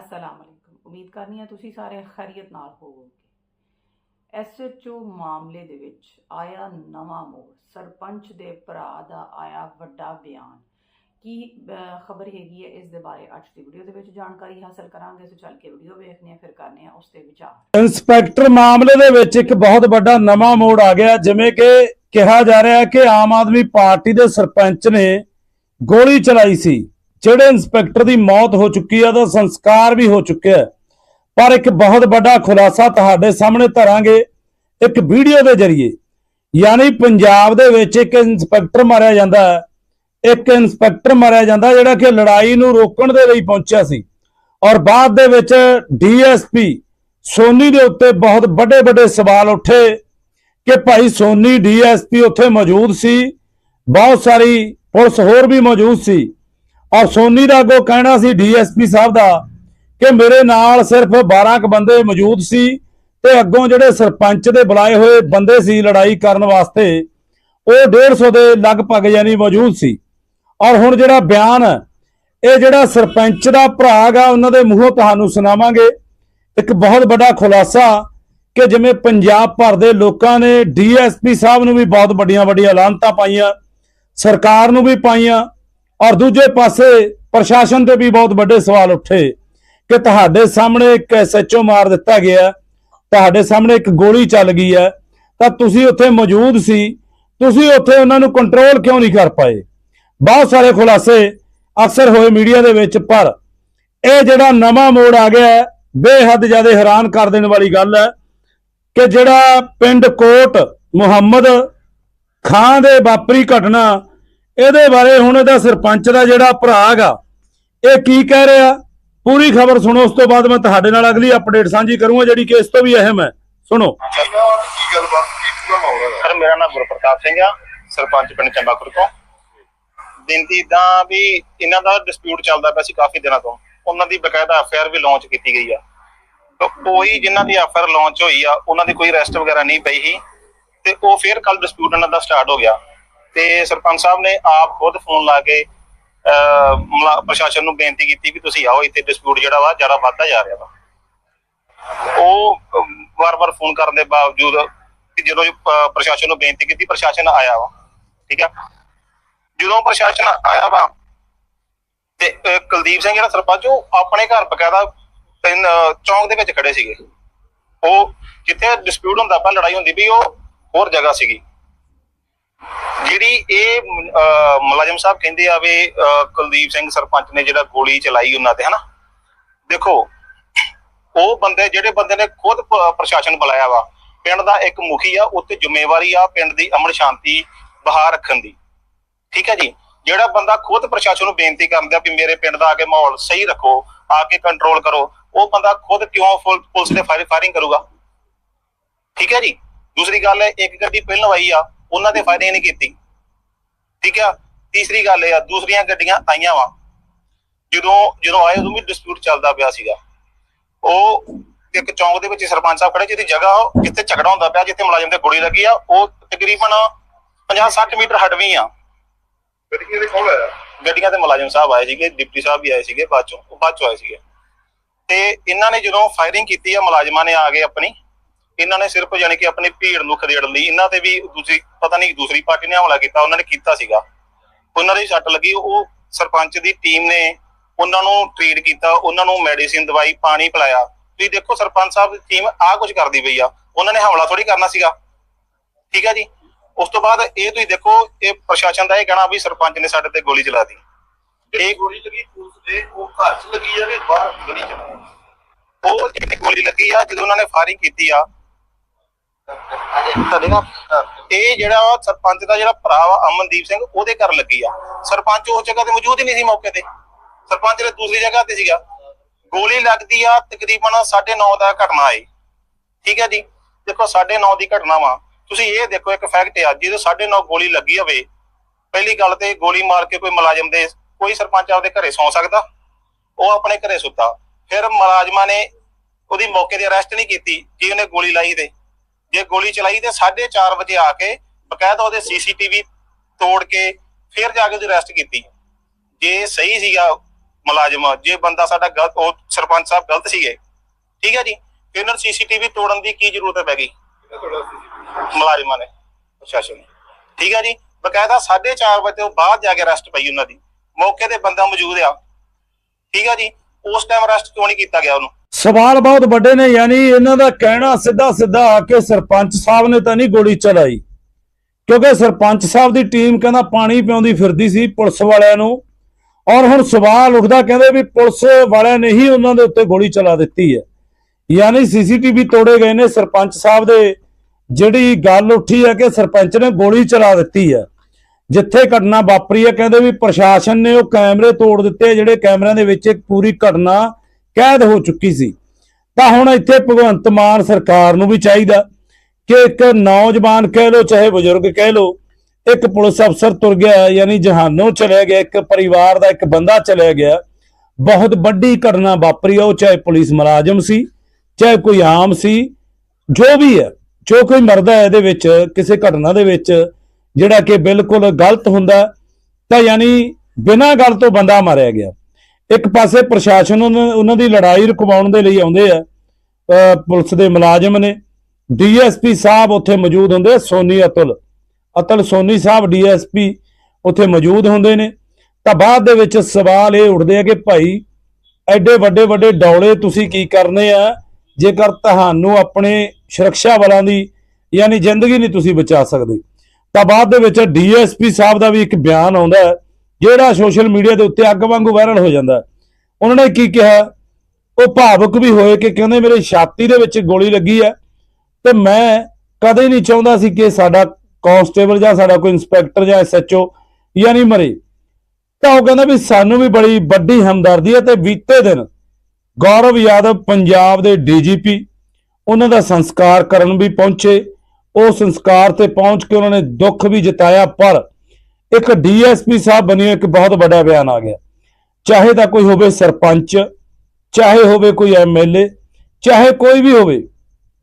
ਅਸਲਾਮ ਅਲੈਕੁਮ। ਉਮੀਦ ਕਰਨੀ ਹੈ ਤੁਸੀਂ ਸਾਰੇ ਖੈਰੀਅਤ ਨਾਲ ਹੋਵੋਗੇ। ਐਸਐਚਓ ਮਾਮਲੇ ਦੇ ਵਿੱਚ ਆਇਆ ਨਵਾਂ ਮੋੜ। ਸਰਪੰਚ ਦੇ ਭਰਾ ਦਾ ਆਇਆ ਵੱਡਾ ਬਿਆਨ। ਕੀ ਖਬਰ ਹੈਗੀ ਹੈ ਇਸ ਦੇ ਬਾਰੇ ਅੱਜ ਦੀ ਵੀਡੀਓ ਦੇ ਵਿੱਚ ਜਾਣਕਾਰੀ ਹਾਸਲ ਕਰਾਂਗੇ। ਸੋ ਚੱਲ ਕੇ ਵੀਡੀਓ ਵੇਖਦੇ ਹਾਂ, ਫਿਰ ਕਰਨੇ ਆ ਉਸ ਤੇ ਵਿਚਾਰ। ਇੰਸਪੈਕਟਰ ਮਾਮਲੇ ਦੇ ਵਿੱਚ ਇੱਕ ਬਹੁਤ ਵੱਡਾ ਨਵਾਂ ਮੋੜ ਆ ਗਿਆ, ਜਿਵੇਂ ਕਿ ਕਿਹਾ ਜਾ ਰਿਹਾ ਹੈ ਕਿ ਆਮ ਆਦਮੀ ਪਾਰਟੀ ਦੇ ਸਰਪੰਚ ਨੇ ਗੋਲੀ ਚਲਾਈ ਸੀ। ਜਿਹੜੇ ਇੰਸਪੈਕਟਰ ਦੀ ਮੌਤ ਹੋ ਚੁੱਕੀ ਹੈ ਉਹਦਾ ਸੰਸਕਾਰ ਵੀ ਹੋ ਚੁੱਕਿਆ ਪਰ ਇੱਕ ਬਹੁਤ ਵੱਡਾ ਖੁਲਾਸਾ ਤੁਹਾਡੇ ਸਾਹਮਣੇ ਧਰਾਂਗੇ ਇੱਕ ਵੀਡੀਓ ਦੇ ਜ਼ਰੀਏ। ਯਾਨੀ ਪੰਜਾਬ ਦੇ ਵਿੱਚ ਇੱਕ ਇੰਸਪੈਕਟਰ ਮਾਰਿਆ ਜਾਂਦਾ ਹੈ। ਇੱਕ ਇੰਸਪੈਕਟਰ ਮਾਰਿਆ ਜਾਂਦਾ ਜਿਹੜਾ ਕਿ ਲੜਾਈ ਨੂੰ ਰੋਕਣ ਦੇ ਲਈ ਪਹੁੰਚਿਆ ਸੀ। ਔਰ ਬਾਅਦ ਦੇ ਵਿੱਚ ਡੀਐਸਪੀ ਸੋਨੀ ਦੇ ਉੱਤੇ ਬਹੁਤ ਵੱਡੇ ਵੱਡੇ ਸਵਾਲ ਉੱਠੇ ਕਿ ਭਾਈ ਸੋਨੀ ਡੀਐਸਪੀ ਉੱਥੇ ਮੌਜੂਦ ਸੀ। ਬਹੁਤ ਸਾਰੀ ਪੁਲਿਸ ਹੋਰ ਵੀ ਮੌਜੂਦ ਸੀ। ਔਰ ਸੋਨੀ ਦਾ ਅੱਗੋਂ ਕਹਿਣਾ ਸੀ ਡੀਐਸਪੀ ਸਾਹਿਬ ਦਾ ਕਿ ਮੇਰੇ ਨਾਲ ਸਿਰਫ 12 ਕ ਬੰਦੇ ਮੌਜੂਦ ਸੀ ਤੇ ਅੱਗੋਂ ਜਿਹੜੇ ਸਰਪੰਚ ਦੇ ਬੁਲਾਏ ਹੋਏ ਬੰਦੇ ਸੀ ਲੜਾਈ ਕਰਨ ਵਾਸਤੇ, ਉਹ 150 ਦੇ ਲਗਭਗ ਯਾਨੀ ਮੌਜੂਦ ਸੀ। ਔਰ ਹੁਣ ਜਿਹੜਾ ਬਿਆਨ, ਇਹ ਜਿਹੜਾ ਸਰਪੰਚ ਦਾ ਭਰਾ ਗਾ, ਉਹਨਾਂ ਦੇ ਮੂੰਹੋਂ ਤੁਹਾਨੂੰ ਸੁਣਾਵਾਂਗੇ। ਇੱਕ ਬਹੁਤ ਵੱਡਾ ਖੁਲਾਸਾ ਕਿ ਜਿਵੇਂ ਪੰਜਾਬ ਭਰ ਦੇ ਲੋਕਾਂ ਨੇ ਡੀਐਸਪੀ ਸਾਹਿਬ ਨੂੰ ਵੀ ਬਹੁਤ ਵੱਡੀਆਂ ਵੱਡੀਆਂ ਲਾਂਤਾਂ ਪਾਈਆਂ, ਸਰਕਾਰ ਨੂੰ ਵੀ ਪਾਈਆਂ ਔਰ ਦੂਜੇ ਪਾਸੇ ਪ੍ਰਸ਼ਾਸਨ ਤੇ ਵੀ ਬਹੁਤ ਵੱਡੇ ਸਵਾਲ ਉੱਠੇ ਕਿ ਤੁਹਾਡੇ ਸਾਹਮਣੇ ਇੱਕ ਐਸਐਚਓ ਮਾਰ ਦਿੱਤਾ ਗਿਆ, ਤੁਹਾਡੇ ਸਾਹਮਣੇ ਇੱਕ ਗੋਲੀ ਚੱਲ ਗਈ ਹੈ, ਤਾਂ ਤੁਸੀਂ ਉੱਥੇ ਮੌਜੂਦ ਸੀ, ਤੁਸੀਂ ਉੱਥੇ ਉਹਨਾਂ ਨੂੰ ਕੰਟਰੋਲ ਕਿਉਂ ਨਹੀਂ ਕਰ ਪਾਏ? ਬਹੁਤ ਸਾਰੇ ਖੁਲਾਸੇ ਅਕਸਰ ਹੋਏ ਮੀਡੀਆ ਦੇ ਵਿੱਚ, ਪਰ ਇਹ ਜਿਹੜਾ ਨਵਾਂ ਮੋੜ ਆ ਗਿਆ ਬੇਹੱਦ ਜ਼ਿਆਦਾ ਹੈਰਾਨ ਕਰ ਦੇਣ ਵਾਲੀ ਗੱਲ ਹੈ ਕਿ ਜਿਹੜਾ ਪਿੰਡ ਕੋਟ ਮੁਹੰਮਦ ਖਾਂ ਦੇ ਵਾਪਰੀ ਘਟਨਾ ਇਹਦੇ ਬਾਰੇ ਹੁਣ ਇਹਦਾ ਸਰਪੰਚ ਦਾ ਜਿਹੜਾ ਭਰਾ ਹੈਗਾ, ਇਹ ਕੀ ਕਹਿ ਰਿਹਾ? ਪੂਰੀ ਖਬਰ ਸੁਣੋ, ਉਸ ਤੋਂ ਬਾਅਦ ਮੈਂ ਤੁਹਾਡੇ ਨਾਲ ਅਗਲੀ ਅਪਡੇਟ ਸਾਂਝੀ ਕਰੂੰਗਾ, ਜਿਹੜੀ ਕਿ ਇਸ ਤੋਂ ਵੀ ਅਹਿਮ ਹੈ। ਸੁਣੋ। ਸਰ, ਮੇਰਾ ਨਾਮ ਗੁਰਪ੍ਰਤਾਪ ਸਿੰਘ ਆ, ਸਰਪੰਚ ਪਿੰਡ ਚੰਬਾਖੁਰ ਤੋਂ। ਦਿਨਤੀ ਇਦਾਂ ਵੀ ਇਹਨਾਂ ਦਾ ਡਿਸਪਿਊਟ ਚੱਲਦਾ ਪਿਆ ਸੀ ਕਾਫੀ ਦਿਨਾਂ ਤੋਂ। ਉਹਨਾਂ ਦੀ ਬਕਾਇਦਾ ਐਫਆਈਆਰ ਵੀ ਲਾਂਚ ਕੀਤੀ ਗਈ ਆ। ਤਾਂ ਕੋਈ ਜਿਨ੍ਹਾਂ ਦੀ ਐਫਆਈਆਰ ਲਾਂਚ ਹੋਈ ਆ, ਉਹਨਾਂ ਦੀ ਕੋਈ ਅਰੈਸਟ ਵਗੈਰਾ ਨਹੀਂ ਪਈ ਸੀ। ਤੇ ਉਹ ਫਿਰ ਕੱਲ ਡਿਸਪਿਊਟ ਇਹਨਾਂ ਦਾ ਸਟਾਰਟ ਹੋ ਗਿਆ। ਤੇ ਸਰਪੰਚ ਸਾਹਿਬ ਨੇ ਆਪ ਖੁਦ ਫੋਨ ਲਾ ਕੇ ਅਹ, ਪ੍ਰਸ਼ਾਸਨ ਨੂੰ ਬੇਨਤੀ ਕੀਤੀ ਵੀ ਤੁਸੀਂ ਆਓ ਇੱਥੇ ਡਿਸਪਿਊਟ ਜਿਹੜਾ ਵਾ ਜ਼ਿਆਦਾ ਵੱਧਦਾ ਜਾ ਰਿਹਾ ਵਾ। ਉਹ ਵਾਰ-ਵਾਰ ਫੋਨ ਕਰਨ ਦੇ ਬਾਵਜੂਦ ਜਦੋਂ ਪ੍ਰਸ਼ਾਸਨ ਨੂੰ ਬੇਨਤੀ ਕੀਤੀ ਪ੍ਰਸ਼ਾਸਨ ਆਇਆ ਵਾ ਠੀਕ ਆ? ਜਦੋਂ ਪ੍ਰਸ਼ਾਸਨ ਆਇਆ ਵਾ ਤੇ ਕੁਲਦੀਪ ਸਿੰਘ ਜਿਹੜਾ ਸਰਪੰਚ ਉਹ ਆਪਣੇ ਘਰ ਬਕਾਇਦਾ ਤਿੰਨ ਚੌਂਕ ਦੇ ਵਿੱਚ ਖੜੇ ਸੀਗੇ। ਉਹ ਜਿੱਥੇ ਡਿਸਪਿਊਟ ਹੁੰਦਾ ਪਿਆ ਲੜਾਈ ਹੁੰਦੀ ਵੀ ਉਹ ਹੋਰ ਜਗ੍ਹਾ ਸੀਗੀ। ਜਿਹੜੀ ਇਹ ਮੁਲਾਜ਼ਮ ਸਾਹਿਬ ਕਹਿੰਦੇ ਆ ਵੀ ਕੁਲਦੀਪ ਸਿੰਘ ਸਰਪੰਚ ਨੇ ਜਿਹੜਾ ਗੋਲੀ ਚਲਾਈ ਉਹਨਾਂ ਤੇ, ਹਨਾ? ਦੇਖੋ, ਉਹ ਬੰਦੇ, ਜਿਹੜੇ ਬੰਦੇ ਨੇ ਖੁਦ ਪ੍ਰਸ਼ਾਸਨ ਬੁਲਾਇਆ ਵਾ, ਪਿੰਡ ਦਾ ਇੱਕ ਮੁਖੀ ਆ ਉੱਤੇ ਜ਼ਿੰਮੇਵਾਰੀ ਆ ਪਿੰਡ ਦੀ ਅਮਨ ਸ਼ਾਂਤੀ ਬਹਾਰ ਰੱਖਣ ਦੀ। ਠੀਕ ਹੈ ਜੀ? ਜਿਹੜਾ ਬੰਦਾ ਖੁਦ ਪ੍ਰਸ਼ਾਸਨ ਨੂੰ ਬੇਨਤੀ ਕਰਦਾ ਵੀ ਮੇਰੇ ਪਿੰਡ ਦਾ ਆ ਕੇ ਮਾਹੌਲ ਸਹੀ ਰੱਖੋ, ਆ ਕੇ ਕੰਟਰੋਲ ਕਰੋ, ਉਹ ਬੰਦਾ ਖੁਦ ਕਿਉਂ ਪੁਲਿਸ ਦੇ ਫਾਇਰਿੰਗ ਕਰੂਗਾ? ਠੀਕ ਹੈ ਜੀ? ਦੂਸਰੀ ਗੱਲ ਹੈ, ਇੱਕ ਗੱਡੀ ਪਹਿਲਾਂ ਆਈ ਆ, ਉਹਨਾਂ ਤੇ ਫਾਇਰਿੰਗ ਨਹੀਂ ਕੀਤੀ। ਠੀਕ ਆ? ਤੀਸਰੀ ਗੱਲ ਇਹ ਆ ਦੂਸਰੀਆਂ ਗੱਡੀਆਂ ਆਈਆਂ ਵਾ। ਜਦੋਂ ਜਦੋਂ ਆਏ ਉਦੋਂ ਵੀ ਡਿਸਪਿਊਟ ਚੱਲਦਾ ਪਿਆ ਸੀਗਾ। ਉਹ ਇੱਕ ਚੌਂਕ ਦੇ ਵਿੱਚ ਸਰਪੰਚ ਸਾਹਿਬ ਖੜੇ ਜਿਹਦੀ ਜਗ੍ਹਾ ਉਹ ਜਿੱਥੇ ਝਗੜਾ ਹੁੰਦਾ ਪਿਆ ਜਿੱਥੇ ਮੁਲਾਜ਼ਮ ਤੇ ਗੋਲੀ ਲੱਗੀ ਆ ਉਹ ਤਕਰੀਬਨ 50-60 ਮੀਟਰ ਹਟਵੀਂ ਆ। ਗੱਡੀਆਂ ਦੇ ਕੋਲ ਆਇਆ? ਗੱਡੀਆਂ ਤੇ ਮੁਲਾਜ਼ਮ ਸਾਹਿਬ ਆਏ ਸੀਗੇ ਡਿਪਟੀ ਸਾਹਿਬ ਵੀ ਆਏ ਸੀਗੇ ਬਾਅਦ ਚੋਂ ਉਹ ਬਾਅਦ ਚੋਂ ਆਏ ਸੀਗੇ। ਤੇ ਇਹਨਾਂ ਨੇ ਜਦੋਂ ਫਾਇਰਿੰਗ ਕੀਤੀ ਆ ਮੁਲਾਜ਼ਮਾਂ ਨੇ ਆ ਕੇ ਆਪਣੀ। ਇਹਨਾਂ ਨੇ ਸਿਰਫ ਯਾਨੀ ਕਿ ਆਪਣੀ ਭੀੜ ਨੂੰ ਖਦੇੜਨ ਲਈ ਇਹਨਾਂ ਤੇ ਵੀ ਦੂਸਰੀ ਪਤਾ ਨਹੀਂ ਦੂਸਰੀ ਪਾਰਟੀ ਨੇ ਹਮਲਾ ਕੀਤਾ ਉਹਨਾਂ ਨੇ ਕੀਤਾ ਸੀਗਾ। ਉਹਨਾਂ ਦੀ ਸੱਟ ਲੱਗੀ ਉਹ ਸਰਪੰਚ ਦੀ ਟੀਮ ਨੇ ਉਹਨਾਂ ਨੂੰ ਟ੍ਰੀਟ ਕੀਤਾ ਉਹਨਾਂ ਨੂੰ ਮੈਡੀਸਿਨ ਦਵਾਈ ਪਾਣੀ ਪਿਲਾਇਆ। ਤੁਸੀਂ ਦੇਖੋ ਸਰਪੰਚ ਸਾਹਿਬ ਦੀ ਟੀਮ ਆ ਕੁਝ ਕਰਦੀ ਪਈ ਆ ਉਹਨਾਂ ਨੇ ਹਮਲਾ ਥੋੜੀ ਕਰਨਾ ਸੀਗਾ। ਠੀਕ ਹੈ ਜੀ? ਉਸ ਤੋਂ ਬਾਅਦ ਇਹ ਤੁਸੀਂ ਦੇਖੋ ਇਹ ਪ੍ਰਸ਼ਾਸਨ ਦਾ ਇਹ ਕਹਿਣਾ ਵੀ ਸਰਪੰਚ ਨੇ ਸਾਡੇ ਤੇ ਗੋਲੀ ਚਲਾ ਦਿੱਤੀ। ਇਹ ਗੋਲੀ ਲੱਗੀ ਪੁਲਿਸ ਦੇ ਉਹ ਘਰ 'ਚ ਲੱਗੀ ਜਾਵੇ ਬਾਹਰ ਗਲੀ 'ਚ? ਉਹ ਜਿਹੜੀ ਗੋਲੀ ਲੱਗੀ ਆ ਜਦੋਂ ਉਹਨਾਂ ਨੇ ਫਾਇਰਿੰਗ ਕੀਤੀ ਆ ਤੁਹਾਡੇ ਨਾਲ? ਇਹ ਜਿਹੜਾ ਸਰਪੰਚ ਦਾ ਜਿਹੜਾ ਭਰਾ ਵਾ, ਅਮਨਦੀਪ ਸਿੰਘ, ਉਹਦੇ ਘਰ ਲੱਗੀ ਆ। ਸਰਪੰਚ ਉਸ ਜਗ੍ਹਾ ਤੇ ਮੌਜੂਦ ਹੀ ਨਹੀਂ ਸੀ ਮੌਕੇ ਤੇ। ਸਰਪੰਚ ਨੇ ਦੂਸਰੀ ਜਗ੍ਹਾ ਤੇ ਸੀਗਾ। ਗੋਲੀ ਲੱਗਦੀ ਆ, ਤਕਰੀਬਨ 9:30 ਦਾ ਘਟਨਾ ਆਈ। ਠੀਕ ਹੈ ਜੀ? ਦੇਖੋ 9:30 ਦੀ ਘਟਨਾ ਵਾ। ਤੁਸੀਂ ਇਹ ਦੇਖੋ ਇੱਕ ਫੈਕਟ ਆ, ਜਦੋਂ 9:30 ਗੋਲੀ ਲੱਗੀ ਹੋਵੇ, ਪਹਿਲੀ ਗੱਲ ਤੇ ਗੋਲੀ ਮਾਰ ਕੇ ਕੋਈ ਮੁਲਾਜ਼ਮ ਦੇ, ਕੋਈ ਸਰਪੰਚ ਆਪਦੇ ਘਰੇ ਸੌ ਸਕਦਾ। ਉਹ ਆਪਣੇ ਘਰੇ ਸੁੱਤਾ। ਫਿਰ ਮੁਲਾਜ਼ਮਾਂ ਨੇ ਉਹਦੀ ਮੌਕੇ ਤੇ ਅਰੈਸਟ ਨਹੀਂ ਕੀਤੀ ਜੇ ਉਹਨੇ ਗੋਲੀ ਲਾਈ ਤੇ। ਜੇ ਗੋਲੀ ਚਲਾਈ ਤੇ 4:30 ਵਜੇ ਆ ਕੇ ਬਕਾਇਦਾ ਉਹਦੇ ਸੀਸੀਟੀਵੀ ਤੋੜ ਕੇ ਫਿਰ ਜਾ ਕੇ ਉਹਦੀ ਅਰੈਸਟ ਕੀਤੀ। ਜੇ ਸਹੀ ਸੀਗਾ ਮੁਲਾਜ਼ਮ, ਜੇ ਬੰਦਾ ਸਾਡਾ ਗਲਤ, ਉਹ ਸਰਪੰਚ ਸਾਹਿਬ ਗਲਤ ਸੀਗੇ, ਠੀਕ ਹੈ ਜੀ? ਫਿਰ ਇਹਨਾਂ ਨੂੰ ਸੀਸੀਟੀਵੀ ਤੋੜਨ ਦੀ ਕੀ ਜ਼ਰੂਰਤ ਪੈ ਗਈ? ਮੁਲਾਜ਼ਮਾਂ ਨੇ, ਪ੍ਰਸ਼ਾਸਨ ਨੇ। ਠੀਕ ਹੈ ਜੀ? ਬਕਾਇਦਾ 4:30 ਵਜੇ ਤੋਂ ਬਾਅਦ ਜਾ ਕੇ ਅਰੈਸਟ ਪਈ ਉਹਨਾਂ ਦੀ। ਮੌਕੇ ਤੇ ਬੰਦਾ ਮੌਜੂਦ ਆ। ਠੀਕ ਹੈ ਜੀ? ਉਸ ਟਾਈਮ ਅਰੈਸਟ ਕਿਉਂ ਨਹੀਂ ਕੀਤਾ ਗਿਆ ਉਹਨੂੰ? ਸਵਾਲ ਬਹੁਤ ਵੱਡੇ ਨੇ, ਯਾਨੀ ਇਹਨਾਂ ਦਾ ਕਹਿਣਾ ਸਿੱਧਾ ਸਿੱਧਾ ਆ ਕੇ ਸਰਪੰਚ ਸਾਹਿਬ ਨੇ ਤਾਂ ਨਹੀਂ ਗੋਲੀ ਚਲਾਈ। ਕਿਉਂਕਿ ਸਰਪੰਚ ਸਾਹਿਬ ਦੀ ਟੀਮ ਕਹਿੰਦਾ ਪਾਣੀ ਪਿਆਉਂਦੀ ਫਿਰਦੀ ਸੀ ਪੁਲਿਸ ਵਾਲਿਆਂ ਨੂੰ। ਔਰ ਹੁਣ ਸਵਾਲ ਉੱਠਦਾ ਕਹਿੰਦੇ ਵੀ ਪੁਲਿਸ ਵਾਲਿਆਂ ਨੇ ਹੀ ਉਹਨਾਂ ਦੇ ਉੱਤੇ ਗੋਲੀ ਚਲਾ ਦਿੱਤੀ ਹੈ। ਯਾਨੀ ਸੀਸੀਟੀਵੀ ਤੋੜੇ ਗਏ ਨੇ ਸਰਪੰਚ ਸਾਹਿਬ ਦੇ। ਜਿਹੜੀ ਗੱਲ ਉੱਠੀ ਹੈ ਕਿ ਸਰਪੰਚ ਨੇ ਗੋਲੀ ਚਲਾ ਦਿੱਤੀ ਹੈ। ਜਿੱਥੇ ਘਟਨਾ ਵਾਪਰੀ ਹੈ, ਕਹਿੰਦੇ ਵੀ ਪ੍ਰਸ਼ਾਸਨ ਨੇ ਉਹ ਕੈਮਰੇ ਤੋੜ ਦਿੱਤੇ ਜਿਹੜੇ ਕੈਮਰਿਆਂ ਦੇ ਵਿੱਚ ਇੱਕ ਪੂਰੀ ਘਟਨਾ ਕੈਦ ਹੋ ਚੁੱਕੀ ਸੀ। ਤਾਂ ਹੁਣ ਇੱਥੇ ਭਗਵੰਤ ਮਾਨ ਸਰਕਾਰ ਨੂੰ ਵੀ ਚਾਹੀਦਾ ਕਿ ਇੱਕ ਨੌਜਵਾਨ ਕਹਿ ਲੋ ਚਾਹੇ ਬਜ਼ੁਰਗ ਕਹਿ ਲੋ ਇੱਕ ਪੁਲਿਸ ਅਫਸਰ ਤੁਰ ਗਿਆ ਯਾਨੀ ਜਹਾਨੋਂ ਚਲਿਆ ਗਿਆ ਇੱਕ ਪਰਿਵਾਰ ਦਾ ਇੱਕ ਬੰਦਾ ਚਲਿਆ ਗਿਆ। ਬਹੁਤ ਵੱਡੀ ਘਟਨਾ ਵਾਪਰੀ ਆ, ਉਹ ਚਾਹੇ ਪੁਲਿਸ ਮੁਲਾਜ਼ਮ ਸੀ ਚਾਹੇ ਕੋਈ ਆਮ ਸੀ ਜੋ ਵੀ ਹੈ ਜੋ ਕੋਈ ਮਰਦਾ ਹੈ ਇਹਦੇ ਵਿੱਚ ਕਿਸੇ ਘਟਨਾ ਦੇ ਵਿੱਚ ਜਿਹੜਾ ਕਿ ਬਿਲਕੁਲ ਗਲਤ ਹੁੰਦਾ ਤਾਂ ਯਾਨੀ ਬਿਨਾਂ ਗੱਲ ਤੋਂ ਬੰਦਾ ਮਾਰਿਆ ਗਿਆ। ਇੱਕ ਪਾਸੇ ਪ੍ਰਸ਼ਾਸਨ ਉਹਨਾਂ ਉਹਨਾਂ ਦੀ ਲੜਾਈ ਰੁਕਵਾਉਣ ਦੇ ਲਈ ਆਉਂਦੇ ਆ ਪੁਲਿਸ ਦੇ ਮੁਲਾਜ਼ਮ ਨੇ। ਡੀਐਸਪੀ ਸਾਹਿਬ ਉੱਥੇ ਮੌਜੂਦ ਹੁੰਦੇ ਸੋਨੀ ਅਤੁਲ। ਅਤੁਲ ਸੋਨੀ ਸਾਹਿਬ ਡੀਐਸਪੀ ਉੱਥੇ ਮੌਜੂਦ ਹੁੰਦੇ ਨੇ। ਤਾਂ ਬਾਅਦ ਦੇ ਵਿੱਚ ਸਵਾਲ ਇਹ ਉੱਠਦੇ ਆ ਕਿ ਭਾਈ ਐਡੇ ਵੱਡੇ ਵੱਡੇ ਡੌਲੇ ਤੁਸੀਂ ਕੀ ਕਰਨੇ ਆ? ਜੇਕਰ ਤੁਹਾਨੂੰ ਆਪਣੇ ਸੁਰੱਖਿਆ ਬਲਾਂ ਦੀ ਯਾਨੀ ਜ਼ਿੰਦਗੀ ਨਹੀਂ ਤੁਸੀਂ ਬਚਾ ਸਕਦੇ। ਤਾਂ ਬਾਅਦ ਦੇ ਵਿੱਚ ਡੀਐਸਪੀ ਸਾਹਿਬ ਦਾ ਵੀ ਇੱਕ ਬਿਆਨ ਆਉਂਦਾ ਹੈ, ਜਿਹੜਾ ਸੋਸ਼ਲ ਮੀਡੀਆ ਦੇ ਉੱਤੇ ਅੱਗ ਵਾਂਗੂ ਵਾਇਰਲ ਹੋ ਜਾਂਦਾ ਉਹਨਾਂ ਨੇ ਕੀ ਕਿਹਾ? ਉਹ ਭਾਵੁਕ ਵੀ ਹੋਏ ਕਿ ਕਹਿੰਦੇ ਮੇਰੇ ਛਾਤੀ ਦੇ ਵਿੱਚ ਗੋਲੀ ਲੱਗੀ ਹੈ ਤੇ ਮੈਂ ਕਦੇ ਨਹੀਂ ਚਾਹੁੰਦਾ ਸੀ ਕਿ ਸਾਡਾ ਕਾਂਸਟੇਬਲ ਜਾਂ ਸਾਡਾ ਕੋਈ ਇੰਸਪੈਕਟਰ ਜਾਂ ਐਸਐਚਓ ਯਾਨੀ ਮਰੇ। ਤਾਂ ਉਹ ਕਹਿੰਦਾ ਵੀ ਸਾਨੂੰ ਵੀ ਬੜੀ ਵੱਡੀ ਹਮਦਰਦੀ ਹੈ ਤੇ ਬੀਤੇ ਦਿਨ ਗੌਰਵ ਯਾਦਵ ਪੰਜਾਬ ਦੇ ਡੀਜੀਪੀ ਉਹਨਾਂ ਦਾ ਸੰਸਕਾਰ ਕਰਨ ਵੀ ਪਹੁੰਚੇ। ਉਹ ਸੰਸਕਾਰ ਤੇ ਪਹੁੰਚ ਕੇ ਉਹਨਾਂ ਨੇ ਦੁੱਖ ਵੀ ਜਤਾਇਆ ਪਰ ਇੱਕ ਡੀਐਸਪੀ ਸਾਹਿਬ ਬਣਿਓ, ਇੱਕ ਬਹੁਤ ਵੱਡਾ ਬਿਆਨ ਆ ਗਿਆ। ਚਾਹੇ ਤਾਂ ਕੋਈ ਹੋਵੇ ਸਰਪੰਚ, ਚਾਹੇ ਹੋਵੇ ਕੋਈ ਐਮਐਲਏ, ਚਾਹੇ ਕੋਈ ਵੀ ਹੋਵੇ,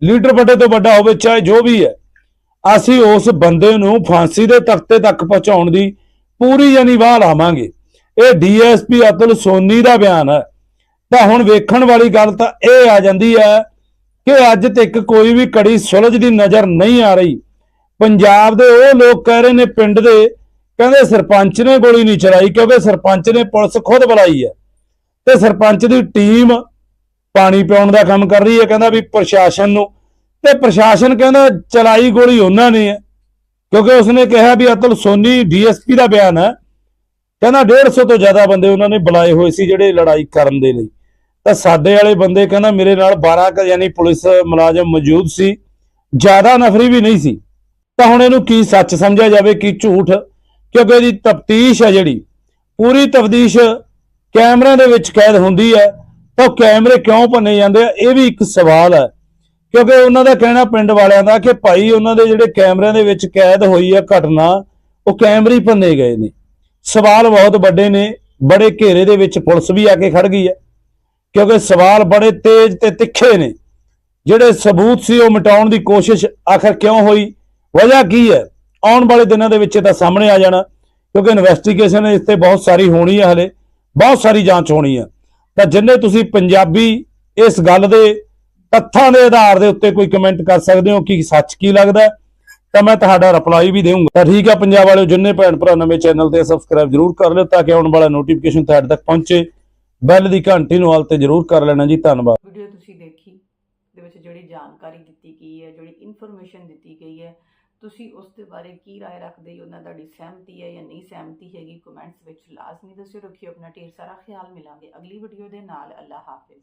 ਲੀਡਰ ਵੱਡੇ ਤੋਂ ਵੱਡਾ ਹੋਵੇ, ਚਾਹੇ ਜੋ ਵੀ ਹੈ, ਅਸੀਂ ਉਸ ਬੰਦੇ ਨੂੰ ਫਾਂਸੀ ਦੇ ਤਖਤੇ ਤੱਕ ਪਹੁੰਚਾਉਣ ਦੀ ਪੂਰੀ ਯਾਨੀ ਵਾਹ ਲਾਵਾਂਗੇ। ਇਹ ਡੀਐਸਪੀ ਅਤੁਲ ਸੋਨੀ ਦਾ ਬਿਆਨ ਹੈ। ਤਾਂ ਹੁਣ ਵੇਖਣ ਵਾਲੀ ਗੱਲ ਤਾਂ ਇਹ ਆ ਜਾਂਦੀ ਹੈ ਕਿ ਅੱਜ ਤੱਕ ਕੋਈ ਵੀ ਕੜੀ ਸੁਲਝਦੀ ਨਜ਼ਰ ਨਹੀਂ ਆ ਰਹੀ। ਪੰਜਾਬ ਦੇ ਉਹ ਲੋਕ ਕਹਿ ਰਹੇ ਨੇ, ਪਿੰਡ ਦੇ ਕਹਿੰਦੇ ਸਰਪੰਚ ਨੇ ਗੋਲੀ ਨਹੀਂ ਚਲਾਈ ਕਿਉਂਕਿ ਸਰਪੰਚ ਨੇ ਪੁਲਿਸ ਖੁਦ ਬੁਲਾਈ ਹੈ। ਤੇ ਸਰਪੰਚ ਦੀ ਟੀਮ ਪਾਣੀ ਪਿਆਉਣ ਦਾ ਕੰਮ ਕਰ ਰਹੀ ਹੈ, ਕਹਿੰਦਾ ਵੀ ਪ੍ਰਸ਼ਾਸਨ ਨੂੰ। ਤੇ ਪ੍ਰਸ਼ਾਸਨ ਕਹਿੰਦਾ ਚਲਾਈ ਗੋਲੀ ਉਹਨਾਂ ਨੇ ਹੈ, ਕਿਉਂਕਿ ਉਸਨੇ ਕਿਹਾ ਵੀ ਅਤੁਲ ਸੋਨੀ ਡੀਐਸਪੀ ਦਾ ਬਿਆਨ ਹੈ। ਕਹਿੰਦਾ 150 ਤੋਂ ਜ਼ਿਆਦਾ ਬੰਦੇ ਉਹਨਾਂ ਨੇ ਬੁਲਾਏ ਹੋਏ ਸੀ ਜਿਹੜੇ ਲੜਾਈ ਕਰਨ ਦੇ ਲਈ। ਤਾਂ ਸਾਡੇ ਵਾਲੇ ਬੰਦੇ ਕਹਿੰਦਾ ਮੇਰੇ ਨਾਲ 12 ਕ ਯਾਨੀ ਪੁਲਿਸ ਮੁਲਾਜ਼ਮ ਮੌਜੂਦ ਸੀ, ਜ਼ਿਆਦਾ ਨਫਰੀ ਵੀ ਨਹੀਂ ਸੀ। ਤਾਂ ਹੁਣ ਇਹਨੂੰ ਕੀ ਸੱਚ ਸਮਝਿਆ ਜਾਵੇ, ਕੀ ਝੂਠ ਕਿਉਂਕਿ ਇਹਦੀ ਤਫਤੀਸ਼ ਹੈ ਜਿਹੜੀ, ਪੂਰੀ ਤਫਤੀਸ਼ ਕੈਮਰਿਆਂ ਦੇ ਵਿੱਚ ਕੈਦ ਹੁੰਦੀ ਹੈ, ਤਾਂ ਉਹ ਕੈਮਰੇ ਕਿਉਂ ਭੰਨੇ ਜਾਂਦੇ ਆ? ਇਹ ਵੀ ਇੱਕ ਸਵਾਲ ਹੈ। ਕਿਉਂਕਿ ਉਹਨਾਂ ਦਾ ਕਹਿਣਾ ਪਿੰਡ ਵਾਲਿਆਂ ਦਾ ਕਿ ਭਾਈ ਉਹਨਾਂ ਦੇ ਜਿਹੜੇ ਕੈਮਰਿਆਂ ਦੇ ਵਿੱਚ ਕੈਦ ਹੋਈ ਹੈ ਘਟਨਾ, ਉਹ ਕੈਮਰੇ ਭੰਨੇ ਗਏ ਨੇ। ਸਵਾਲ ਬਹੁਤ ਵੱਡੇ ਨੇ, ਬੜੇ ਘੇਰੇ ਦੇ ਵਿੱਚ ਪੁਲਿਸ ਵੀ ਆ ਕੇ ਖੜ ਗਈ ਹੈ। ਕਿਉਂਕਿ ਸਵਾਲ ਬੜੇ ਤੇਜ਼ ਤੇ ਤਿੱਖੇ ਨੇ। ਜਿਹੜੇ ਸਬੂਤ ਸੀ ਉਹ ਮਿਟਾਉਣ ਦੀ ਕੋਸ਼ਿਸ਼ ਆਖਰ ਕਿਉਂ ਹੋਈ? ਵਜ੍ਹਾ ਕੀ ਹੈ? ਆਉਣ ਵਾਲੇ ਦਿਨਾਂ ਦੇ ਵਿੱਚ ਤਾਂ ਸਾਹਮਣੇ ਆ ਜਾਣਾ, ਕਿਉਂਕਿ ਇਨਵੈਸਟੀਗੇਸ਼ਨ ਇਸ ਤੇ ਬਹੁਤ ਸਾਰੀ ਹੋਣੀ ਹੈ ਹਲੇ, ਬਹੁਤ ਸਾਰੀ ਜਾਂਚ ਹੋਣੀ ਹੈ ਤਾਂ ਜਿੰਨੇ ਤੁਸੀਂ ਪੰਜਾਬੀ ਇਸ ਗੱਲ ਦੇ ਤੱਥਾਂ ਦੇ ਆਧਾਰ ਦੇ ਉੱਤੇ ਕੋਈ ਕਮੈਂਟ ਕਰ ਸਕਦੇ ਹੋ, ਕਿ ਸੱਚ ਕੀ ਲੱਗਦਾ, ਤਾਂ ਮੈਂ ਤੁਹਾਡਾ ਰਿਪਲਾਈ ਵੀ ਦੇਵਾਂਗਾ ਤਾਂ ਠੀਕ ਹੈ ਪੰਜਾਬ ਵਾਲਿਓ, ਜਿੰਨੇ ਭੈਣ ਭਰਾ ਨਵੇਂ ਚੈਨਲ ਤੇ ਸਬਸਕ੍ਰਾਈਬ ਜਰੂਰ ਕਰ ਲਿਓ ਤਾਂ ਕਿ ਆਉਣ ਵਾਲਾ ਨੋਟੀਫਿਕੇਸ਼ਨ ਤੁਹਾਡੇ ਤੱਕ ਪਹੁੰਚੇ। ਬੈਲ ਦੀ ਘੰਟੀ ਨੂੰ ਹਾਲ ਤੇ ਜਰੂਰ ਕਰ ਲੈਣਾ ਜੀ, ਧੰਨਵਾਦ। ਵੀਡੀਓ ਤੁਸੀਂ ਦੇਖੀ, ਦੇ ਵਿੱਚ ਜਿਹੜੀ ਜਾਣਕਾਰੀ ਦਿੱਤੀ ਗਈ ਹੈ, ਜਿਹੜੀ ਇਨਫੋਰਮੇਸ਼ਨ ਦਿੱਤੀ ਗਈ ਹੈ ਤੁਸੀਂ ਉਸ ਦੇ ਬਾਰੇ ਕੀ رائے ਰੱਖਦੇ ਹੋ ਉਹਨਾਂ ਤੁਹਾਡੀ ਸਹਿਮਤੀ ਹੈ ਜਾਂ ਨਹੀਂ ਸਹਿਮਤੀ ਹੈਗੀ ਕਮੈਂਟਸ ਵਿੱਚ ਲਾਜ਼ਮੀ ਦੱਸਿਓ ਰੱਖਿਓ ਆਪਣਾ ਢੇਰ ਸਾਰਾ ਖਿਆਲ ਮਿਲਾਂਗੇ ਅਗਲੀ ਵੀਡੀਓ ਦੇ ਨਾਲ ਅੱਲਾ ਹਾਫਿਜ਼